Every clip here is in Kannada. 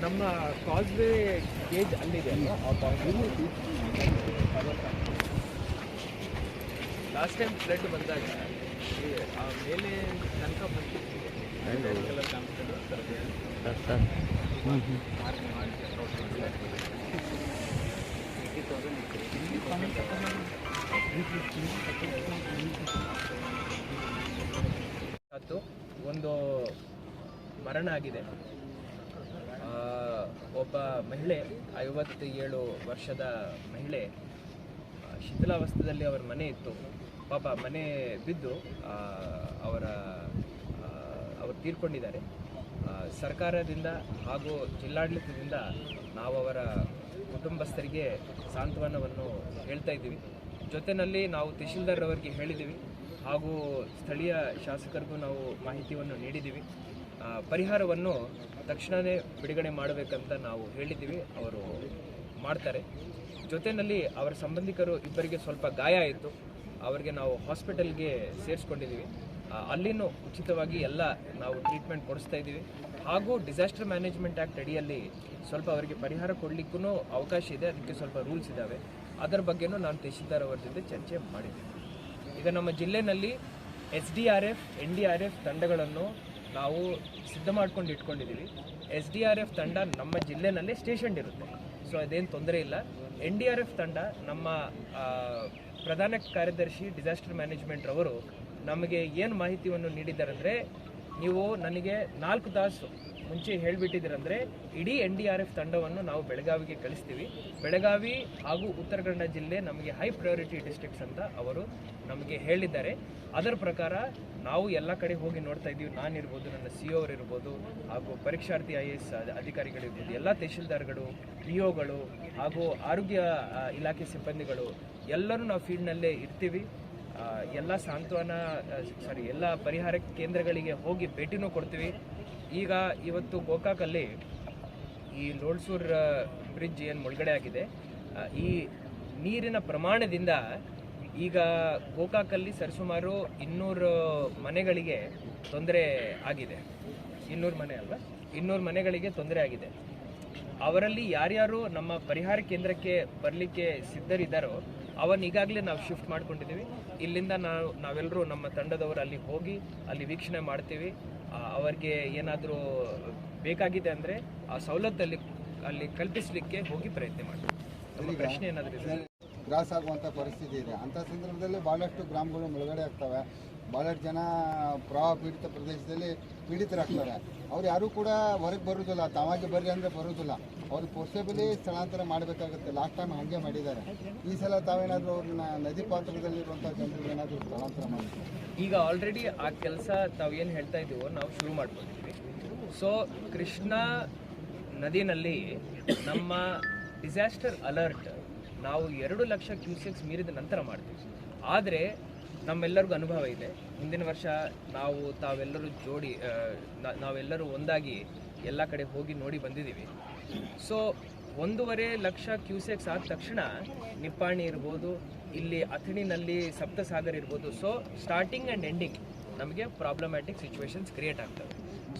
ನಮ್ಮ ಕಾಸ್ವೇ ಗೇಜ್ ಅಲ್ಲಿದೆ ಲಾಸ್ಟ್ ಟೈಮ್ ಫ್ಲಡ್ ಬಂದಾಗ ಆ ಮೇಲೆ ತನಕ ಬಂದಿತ್ತು ಇಲ್ಲಿ ಮತ್ತು ಒಂದು ಮರಣ ಆಗಿದೆ. ಒಬ್ಬ ಮಹಿಳೆ, ಐವತ್ತೇಳು ವರ್ಷದ ಮಹಿಳೆ ಶಿಥಿಲಾವಸ್ಥೆಯಲ್ಲಿ ಅವರ ಮನೆ ಇತ್ತು. ಪಾಪ ಮನೆ ಬಿದ್ದು ಅವರ ಅವರು ತೀರ್ಕೊಂಡಿದ್ದಾರೆ. ಸರ್ಕಾರದಿಂದ ಹಾಗೂ ಜಿಲ್ಲಾಡಳಿತದಿಂದ ನಾವು ಅವರ ಕುಟುಂಬಸ್ಥರಿಗೆ ಸಾಂತ್ವನವನ್ನು ಹೇಳ್ತಾ ಇದ್ದೀವಿ. ಜೊತೆಯಲ್ಲಿ ನಾವು ತಹಶೀಲ್ದಾರ್ ಅವರಿಗೆ ಹೇಳಿದ್ದೀವಿ. ಹಾಗೂ ಸ್ಥಳೀಯ ಶಾಸಕರಿಗೂ ನಾವು ಮಾಹಿತಿಯನ್ನು ನೀಡಿದ್ದೀವಿ. ಪರಿಹಾರವನ್ನು ತಕ್ಷಣವೇ ಬಿಡುಗಡೆ ಮಾಡಬೇಕಂತ ನಾವು ಹೇಳಿದ್ದೀವಿ. ಅವರು ಮಾಡ್ತಾರೆ. ಜೊತೆಯಲ್ಲಿ ಅವರ ಸಂಬಂಧಿಕರು ಇಬ್ಬರಿಗೆ ಸ್ವಲ್ಪ ಗಾಯ ಆಯಿತು. ಅವರಿಗೆ ನಾವು ಹಾಸ್ಪಿಟಲ್ಗೆ ಸೇರಿಸ್ಕೊಂಡಿದ್ದೀವಿ. ಅಲ್ಲಿನೂ ಉಚಿತವಾಗಿ ಎಲ್ಲ ನಾವು ಟ್ರೀಟ್ಮೆಂಟ್ ಕೊಡಿಸ್ತಾ ಇದ್ದೀವಿ. ಹಾಗೂ ಡಿಸಾಸ್ಟರ್ ಮ್ಯಾನೇಜ್ಮೆಂಟ್ ಆ್ಯಕ್ಟ್ ಅಡಿಯಲ್ಲಿ ಸ್ವಲ್ಪ ಅವರಿಗೆ ಪರಿಹಾರ ಕೊಡಲಿಕ್ಕೂ ಅವಕಾಶ ಇದೆ. ಅದಕ್ಕೆ ಸ್ವಲ್ಪ ರೂಲ್ಸ್ ಇದ್ದಾವೆ. ಅದರ ಬಗ್ಗೆನೂ ನಾನು ತಹಶೀಲ್ದಾರ್ ಅವರ ಜೊತೆ ಚರ್ಚೆ ಮಾಡಿದ್ದೀನಿ ಈಗ ನಮ್ಮ ಜಿಲ್ಲೆನಲ್ಲಿ S D R F, N D R F ತಂಡಗಳನ್ನು ನಾವು ಸಿದ್ಧ ಮಾಡ್ಕೊಂಡು ಇಟ್ಕೊಂಡಿದ್ದೀವಿ. ಎಸ್ ಡಿ ಆರ್ ಎಫ್ ತಂಡ ನಮ್ಮ ಜಿಲ್ಲೆನಲ್ಲೇ ಸ್ಟೇಷನ್ ಇರುತ್ತೆ. ಸೊ ಅದೇನು ತೊಂದರೆ ಇಲ್ಲ. ಎನ್ ಡಿ ಆರ್ ಎಫ್ ತಂಡ ನಮ್ಮ ಪ್ರಧಾನ ಕಾರ್ಯದರ್ಶಿ, ಡಿಸಾಸ್ಟರ್ ಮ್ಯಾನೇಜ್ಮೆಂಟ್ ಅವರು ನಮಗೆ ಏನು ಮಾಹಿತಿಯನ್ನು ನೀಡಿದ್ದಾರೆ ಅಂದರೆ ನೀವು ನನಗೆ ನಾಲ್ಕು ತಾಸು ಮುಂಚೆ ಹೇಳಿಬಿಟ್ಟಿದ್ದೀರಂದರೆ ಇಡೀ ಎನ್ ಡಿ ಆರ್ ಎಫ್ ತಂಡವನ್ನು ನಾವು ಬೆಳಗಾವಿಗೆ ಕಳಿಸ್ತೀವಿ. ಬೆಳಗಾವಿ ಹಾಗೂ ಉತ್ತರ ಕನ್ನಡ ಜಿಲ್ಲೆ ನಮಗೆ ಹೈ ಪ್ರಯಾರಿಟಿ ಡಿಸ್ಟ್ರಿಕ್ಟ್ಸ್ ಅಂತ ಅವರು ನಮಗೆ ಹೇಳಿದ್ದಾರೆ. ಅದರ ಪ್ರಕಾರ ನಾವು ಎಲ್ಲ ಕಡೆ ಹೋಗಿ ನೋಡ್ತಾ ಇದ್ದೀವಿ. ನಾನಿರ್ಬೋದು, ನನ್ನ ಸಿ ಅವರು ಇರ್ಬೋದು, ಹಾಗೂ ಪರೀಕ್ಷಾರ್ಥಿ ಐ ಎ ಎಸ್ ಅಧಿಕಾರಿಗಳಿರ್ಬೋದು ಎಲ್ಲ ತಹಶೀಲ್ದಾರ್ಗಳು ಪಿ ಒಗಳು ಹಾಗೂ ಆರೋಗ್ಯ ಇಲಾಖೆ ಸಿಬ್ಬಂದಿಗಳು ಎಲ್ಲರೂ ನಾವು ಫೀಲ್ಡ್ನಲ್ಲೇ ಇರ್ತೀವಿ. ಎಲ್ಲ ಸಾಂತ್ವನ ಸಾರಿ ಎಲ್ಲ ಪರಿಹಾರ ಕೇಂದ್ರಗಳಿಗೆ ಹೋಗಿ ಭೇಟಿನೂ ಕೊಡ್ತೀವಿ. ಈಗ ಇವತ್ತು ಗೋಕಾಕಲ್ಲಿ ಈ ಲೋಳ್ಸೂರ್ ಬ್ರಿಡ್ಜ್ ಏನು ಮುಳುಗಡೆ ಆಗಿದೆ. ಈ ನೀರಿನ ಪ್ರಮಾಣದಿಂದ ಈಗ ಗೋಕಾಕಲ್ಲಿ ಸರಿಸುಮಾರು ಇನ್ನೂರು ಮನೆಗಳಿಗೆ ತೊಂದರೆ ಆಗಿದೆ. ಇನ್ನೂರು ಮನೆ ಅಲ್ವಾ? ಇನ್ನೂರು ಮನೆಗಳಿಗೆ ತೊಂದರೆ ಆಗಿದೆ. ಅವರಲ್ಲಿ ಯಾರ್ಯಾರು ನಮ್ಮ ಪರಿಹಾರ ಕೇಂದ್ರಕ್ಕೆ ಬರಲಿಕ್ಕೆ ಸಿದ್ಧರಿದ್ದಾರೋ ಅವನ್ನ ಈಗಾಗಲೇ ನಾವು ಶಿಫ್ಟ್ ಮಾಡ್ಕೊಂಡಿದ್ದೀವಿ ಇಲ್ಲಿಂದ ನಾವು ನಾವೆಲ್ಲರೂ ನಮ್ಮ ತಂಡದವರು ಅಲ್ಲಿ ಹೋಗಿ ಅಲ್ಲಿ ವೀಕ್ಷಣೆ ಮಾಡ್ತೀವಿ. ಅವರಿಗೆ ಏನಾದರೂ ಬೇಕಾಗಿದೆ ಅಂದರೆ ಆ ಸವಲತ್ತಲ್ಲಿ ಅಲ್ಲಿ ಕಲ್ಪಿಸಲಿಕ್ಕೆ ಹೋಗಿ ಪ್ರಯತ್ನ ಮಾಡ್ತೀವಿ. ನಮ್ಮ ಪ್ರಶ್ನೆ ಏನಾದರೂ ಇದೆ? ಗ್ರಾಸ್ ಆಗುವಂಥ ಪರಿಸ್ಥಿತಿ ಇದೆ. ಅಂಥ ಸಂದರ್ಭದಲ್ಲಿ ಭಾಳಷ್ಟು ಗ್ರಾಮಗಳು ಮುಳುಗಡೆ ಆಗ್ತವೆ. ಭಾಳಷ್ಟು ಜನ ಪ್ರವಾಹ ಪೀಡಿತ ಪ್ರದೇಶದಲ್ಲಿ ಪೀಡಿತರಾಗ್ತಾರೆ. ಅವ್ರು ಯಾರೂ ಕೂಡ ಹೊರಗೆ ಬರೋದಿಲ್ಲ ತಾವಾಗಿ ಬರ್ರಿ ಅಂದರೆ ಬರೋದಿಲ್ಲ. ಅವ್ರು ಫೋರ್ಸೇಬಲಿ ಸ್ಥಳಾಂತರ ಮಾಡಬೇಕಾಗುತ್ತೆ. ಲಾಸ್ಟ್ ಟೈಮ್ ಹಾಗೆ ಮಾಡಿದ್ದಾರೆ. ಈ ಸಲ ತಾವೇನಾದರೂ ಅವ್ರನ್ನ ನದಿ ಪಾತ್ರದಲ್ಲಿರುವಂಥ ಜನರಿಗೆ ಏನಾದರೂ ಸ್ಥಳಾಂತರ ಮಾಡಿದ್ದಾರೆ ಈಗ ಆಲ್ರೆಡಿ ಆ ಕೆಲಸ ತಾವು ಏನು ಹೇಳ್ತಾ ಇದ್ದೀವೋ ನಾವು ಶುರು ಮಾಡ್ಕೊಂಡಿದ್ವಿ ಸೊ ಕೃಷ್ಣ ನದಿನಲ್ಲಿ ನಮ್ಮ ಡಿಸಾಸ್ಟರ್ ಅಲರ್ಟ್ ನಾವು ಎರಡು ಲಕ್ಷ ಕ್ಯೂಸೆಕ್ಸ್ ಮೀರಿದ ನಂತರ ಮಾಡ್ತೀವಿ. ಆದರೆ ನಮ್ಮೆಲ್ಲರಿಗೂ ಅನುಭವ ಇದೆ. ಹಿಂದಿನ ವರ್ಷ ನಾವು ತಾವೆಲ್ಲರೂ ಜೋಡಿ ನಾವೆಲ್ಲರೂ ಒಂದಾಗಿ ಎಲ್ಲ ಕಡೆ ಹೋಗಿ ನೋಡಿ ಬಂದಿದ್ದೀವಿ. ಸೊ ಒಂದೂವರೆ ಲಕ್ಷ ಕ್ಯೂಸೆಕ್ಸ್ ಆದ ತಕ್ಷಣ ನಿಪ್ಪಾಣಿ ಇರ್ಬೋದು, ಇಲ್ಲಿ ಅಥಣಿನಲ್ಲಿ ಸಪ್ತಸಾಗರ್ ಇರ್ಬೋದು. ಸೊ ಸ್ಟಾರ್ಟಿಂಗ್ ಆ್ಯಂಡ್ ಎಂಡಿಂಗ್ ನಮಗೆ ಪ್ರಾಬ್ಲಮ್ಯಾಟಿಕ್ ಸಿಚುವೇಶನ್ಸ್ ಕ್ರಿಯೇಟ್ ಆಗ್ತವೆ.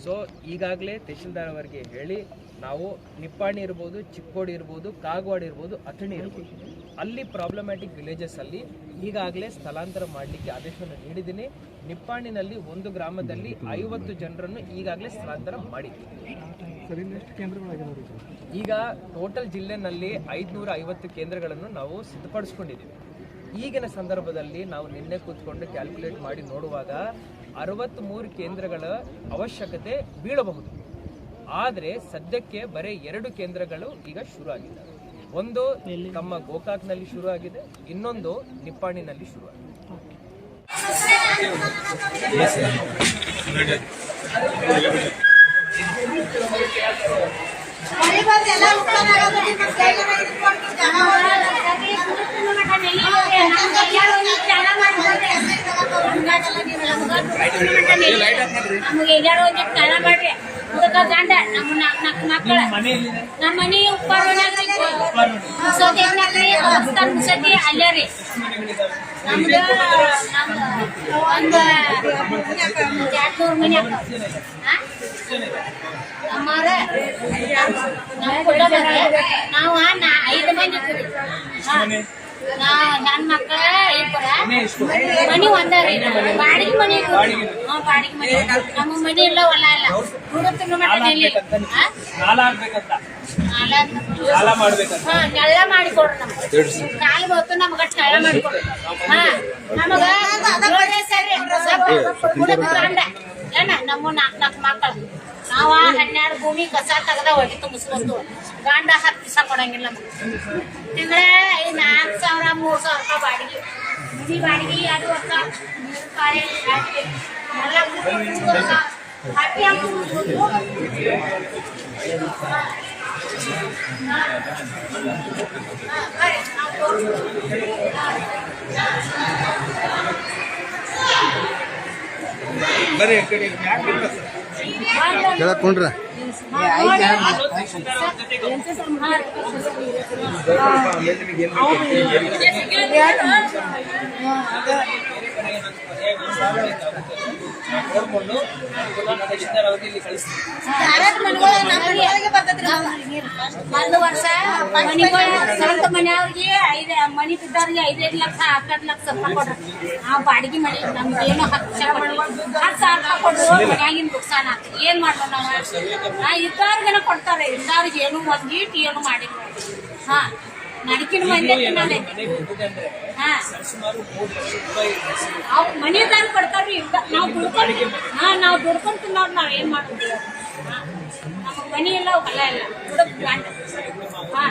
ಸೊ ಈಗಾಗಲೇ ತಹಶೀಲ್ದಾರ್ ಅವರಿಗೆ ಹೇಳಿ, ನಾವು ನಿಪ್ಪಾಣಿ ಇರ್ಬೋದು, ಚಿಕ್ಕೋಡಿ ಇರ್ಬೋದು, ಕಾಗವಾಡ ಇರ್ಬೋದು, ಅಥಣಿ ಇರ್ಬೋದು. ಅಲ್ಲಿ ಪ್ರಾಬ್ಲಮ್ಯಾಟಿಕ್ ವಿಲೇಜಸ್ ಅಲ್ಲಿ ಈಗಾಗಲೇ ಸ್ಥಳಾಂತರ ಮಾಡಲಿಕ್ಕೆ ಆದೇಶವನ್ನು ನೀಡಿದ್ದೀನಿ. ನಿಪ್ಪಾಣಿನಲ್ಲಿ ಒಂದು ಗ್ರಾಮದಲ್ಲಿ ಐವತ್ತು ಜನರನ್ನು ಈಗಾಗಲೇ ಸ್ಥಳಾಂತರ ಮಾಡಿದ್ದೀವಿ ಈಗ. ಟೋಟಲ್ ಜಿಲ್ಲೆನಲ್ಲಿ ಐದುನೂರ ಐವತ್ತು ಕೇಂದ್ರಗಳನ್ನು ನಾವು ಸಿದ್ಧಪಡಿಸ್ಕೊಂಡಿದ್ದೀವಿ. ಈಗಿನ ಸಂದರ್ಭದಲ್ಲಿ ನಾವು ನಿನ್ನೆ ಕೂತ್ಕೊಂಡು ಕ್ಯಾಲ್ಕುಲೇಟ್ ಮಾಡಿ ನೋಡುವಾಗ ಅರವತ್ತ್ಮೂರು ಕೇಂದ್ರಗಳ ಅವಶ್ಯಕತೆ ಬೀಳಬಹುದು. ಆದರೆ ಸದ್ಯಕ್ಕೆ ಬರೀ ಎರಡು ಕೇಂದ್ರಗಳು ಈಗ ಶುರು ಆಗಿದೆ ಒಂದು ತಮ್ಮ ಗೋಕಾಕ್ನಲ್ಲಿ ಶುರು ಆಗಿದೆ ಇನ್ನೊಂದು ನಿಪ್ಪಾಣಿನಲ್ಲಿ ಶುರು ಆಗಿದೆ ನಮಗೆ ಎಲ್ಲಾರು ಒಂದಿಟ್ಟು ಕಾಲ ಮಾಡ್ರಿ. ಗಂಡ ನಮ್ಮ ಮಕ್ಕಳ ನಮ್ಮ ಮನಿ ಮುಸತಿ ಐತ್ನಾಗ್ರಿ ದೇವಸ್ಥಾನ ಮುಸತಿ ಅಲ್ಲೇ ರೀ. ನಮ್ದು ಒಂದು ಎರಡ್ನೂರು ಮನೆ ನಾವು ಐದು ಮಂದಿ ನನ್ನ ಮಕ್ಕಳ ಇಬ್ಬರ? ಮನಿ ಒಂದರಿ ಬಾಡಿಗೆ ಮನಿ ಹಾ, ಬಾಡಿಗೆ ಮನಿ. ನಮ್ಮ ಮನಿ ಇಲ್ಲ ಹೊಲ ಇಲ್ಲ ಹುಡುಗ ತಿಂಗಳು ಮಟ್ಟ ಇಲ್ಲಿ. ಹಾ? ನೆಳ್ಳ ಮಾಡಿಕೊಡ್ರಿ ನಮ್ಗೆ. ಕಾಲು ಹೊತ್ತು ನಮಗ ನೆಳ್ಳ ಮಾಡಿಕೊಡ್ರಿ ಹಾ ನಮಗ ಸರಿ. ಗಂಡ ನಮ್ಮ ನಾಲ್ಕು ನಾಲ್ಕು ಮಕ್ಕಳು ನಾವ ಹನ್ನೆರಡು ಭೂಮಿ ಕಸ ತೆಗ್ದ ಹೊಟ್ಟೆ ತುಂಬಿಸ್ಕೊಂಡು ಗಂಡ ಹತ್ತು ದಿವಸ ಕೊಡಂಗಿಲ್ಲ ನಮ್ಗೆ ತಿಂಗಳ ನಾಲ್ಕು ಸಾವಿರ ಮೂರು ಸಾವಿರ ರೂಪಾಯಿ ಬಾಡಿಗೆ ಮನಿ ಬಾಡಿಗೆ ಎರಡು ವರ್ಷ ನೀರು ಕಾಳೆ ಅಡ್ಗೆ ಎಲ್ಲ ಒಂದು ವರ್ಷ ಸ್ವಂತ ಮನೆಯವ್ರಿಗೆ ಐದು ಮನಿ ಬಿದ್ದವ್ರಿಗೆ ಐದೈದು ಲಕ್ಷ ಹತ್ತು ಲಕ್ಷ ರೂಪಾಯಿ ಕೊಡ್ರಿ ನಾವು ಬಾಡಿಗೆ ಮನೆ ನಮ್ಗೆ ಏನೋ ಹತ್ತು ಸಾವಿರ ಹತ್ತು ಸಾವಿರ ರೂಪಾಯಿ ಕೊಡ್ರು ಮನ್ಯಾಗಿನ ನುಕ್ಸಾನ ಆಗ್ತದೆ ಏನ್ ಮಾಡೋಣ ನಾವು ಕೊಡ್ತಾರೆ ಇದ್ದವ್ರಿಗೆ ಏನು ಒಂದ್ ಈಟ್ ಏನು ಮಾಡಿಲ್ಲ ಹಾ. ನಡಕಿನ ಮನೆ ಮನೆದಾರ ಕೊಡ್ತಾರ್ರಿ. ನಾವು ದುಡ್ಕೊಂಡು ಹಾ ನಾವು ದುಡ್ಕೊಂಡು ತಿನ್ನೋರು ನಾವ್ ಏನ್ ಮಾಡೋದು ನಮಗ್ ಮನಿ ಇಲ್ಲ ಹೊಲ ಇಲ್ಲ. ಗಂಡ ಹಾ.